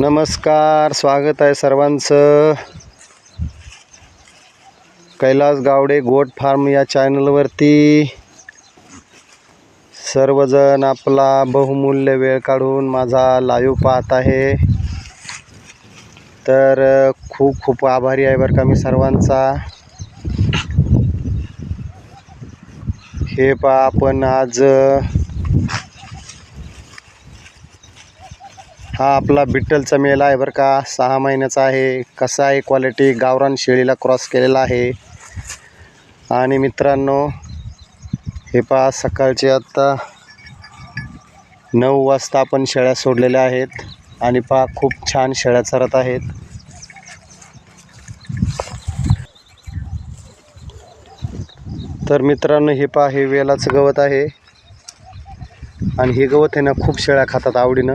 नमस्कार स्वागत आहे सर्वांचं. कैलास गावडे गोट फार्म या चॅनलवरती. सर्वजण आपला बहुमूल्य वेळ काढून माझा लाईव्ह पाहत आहे. तर खूप खूप आभारी आहे बरं का मी सर्वांचा. हे पा आपण आज हा आपला बिट्टलचा मेल आहे बरं का. सहा महिन्याचा आहे. कसा आहे क्वालिटी गावरान शेळीला क्रॉस केलेला आहे. आणि मित्रांनो हे पहा सकाळचे आत्ता नऊ वाजता आपण शेळ्या सोडलेल्या आहेत. आणि पहा खूप छान शेळ्या चरत आहेत. तर मित्रांनो हे पहा हे वेलाचं गवत आहे. आणि हे गवत आहे ना खूप शेळ्या खातात आवडीनं.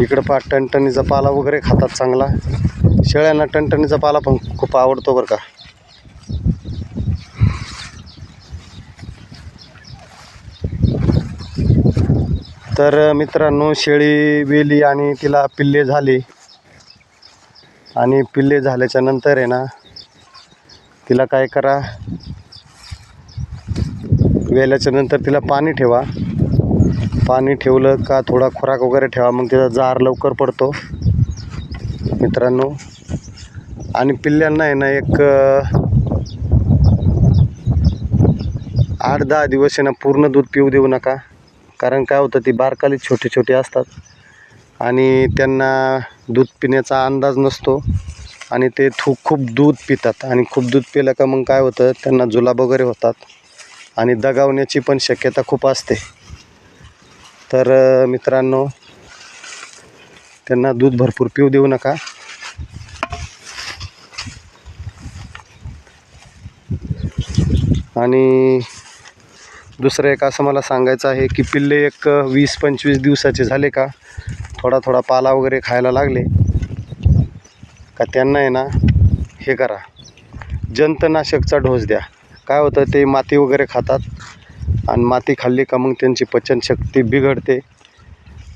इकडं पहा टणटणीचा पाला वगैरे खातात चांगला. शेळ्यांना टणटणीचा पाला पण खूप आवडतो बरं का. तर मित्रांनो शेळी वेली आणि तिला पिल्ले झाली. आणि पिल्ले झाल्याच्यानंतर आहे ना तिला काय करा वेल्याच्या नंतर तिला पाणी ठेवा. पाणी ठेवलं का थोडा खुराक वगैरे ठेवा मग त्याचा जार लवकर पडतो. मित्रांनो आणि पिल्ल्यांना आहे ना एक आठ दहा दिवस आहे ना पूर्ण दूध पिऊ देऊ नका. कारण काय होतं ती बारकाली छोटे छोटे असतात. आणि त्यांना दूध पिण्याचा अंदाज नसतो. आणि ते थू खूप दूध पितात. आणि खूप दूध पिलं का मग काय होतं त्यांना जुलाब वगैरे होतात. आणि दगावण्याची पण शक्यता खूप असते. तर मित्रांनो त्यांना दूध भरपूर पिऊ देऊ नका. आणि दुसरं एक असं मला सांगायचं आहे की पिल्ले एक वीस पंचवीस दिवसाचे झाले का थोडा थोडा पाला वगैरे खायला लागले का त्यांना आहे ना हे करा. जंतनाशकचा डोस द्या. काय होतं ते माती वगैरे खातात. आणि माती खाल्ली का मग त्यांची पचनशक्ती बिघडते.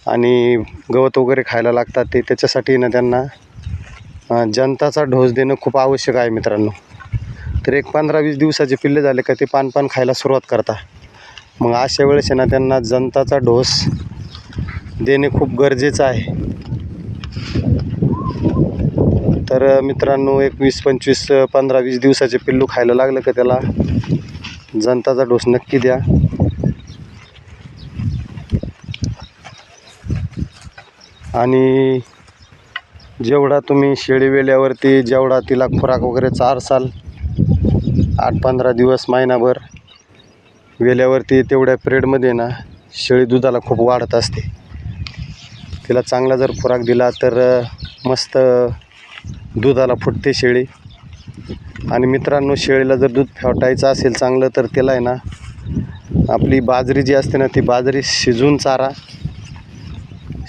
आणि गवत वगैरे खायला लागतात ते त्याच्यासाठी ना त्यांना जनताचा जंताचा डोस देणं खूप आवश्यक आहे मित्रांनो. तर एक पंधरा वीस दिवसाचे पिल्ले झाले का ते पान पान खायला सुरुवात करता. मग अशा वेळेस ना त्यांना जंताचा डोस देणे खूप गरजेचं आहे. तर मित्रांनो एक वीस पंचवीस पंधरा वीस दिवसाचे पिल्लू खायला लागलं का त्याला? जनताचा डोस नक्की द्या. आणि जेवढा तुम्ही शेळी वेल्यावरती जेवढा तिला खुराक वगैरे चारसाल आठ पंधरा दिवस महिनाभर वेल्यावरती तेवढ्या पिरियडमध्ये ना शेळी दुधाला खूप वाढत असते. तिला चांगला जर खुराक दिला तर मस्त दुधाला फुटते शेळी. आणि मित्रांनो शेळीला जर दूध फेवटायचं असेल चांगलं तर त्याला आहे ना आपली बाजरी जी असते ना ती बाजरी शिजून चारा.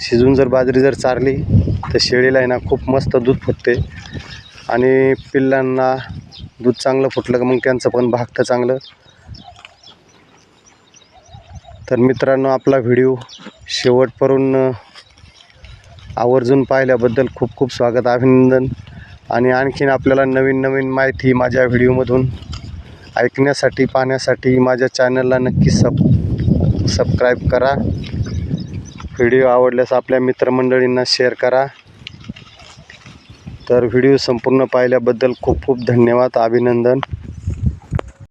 शिजून जर बाजरी जर चारली तर शेळीला आहे ना खूप मस्त दूध फुटते. आणि पिल्लांना दूध चांगलं फुटलं का मग त्यांचं पण भागतं चांगलं. तर मित्रांनो आपला व्हिडिओ शेवटपर्यंत आवर्जून पाहिल्याबद्दल खूप खूप स्वागत अभिनंदन. आणि आणखीन आपल्याला नवीन नवीन माहिती माझ्या व्हिडिओमधून ऐकण्यासाठी पाहण्यासाठी माझ्या चॅनलला नक्की सब सबस्क्राईब करा. व्हिडिओ आवडल्यास आपल्या मित्रमंडळींना शेअर करा. तर व्हिडिओ संपूर्ण पाहिल्याबद्दल खूप खूप धन्यवाद अभिनंदन.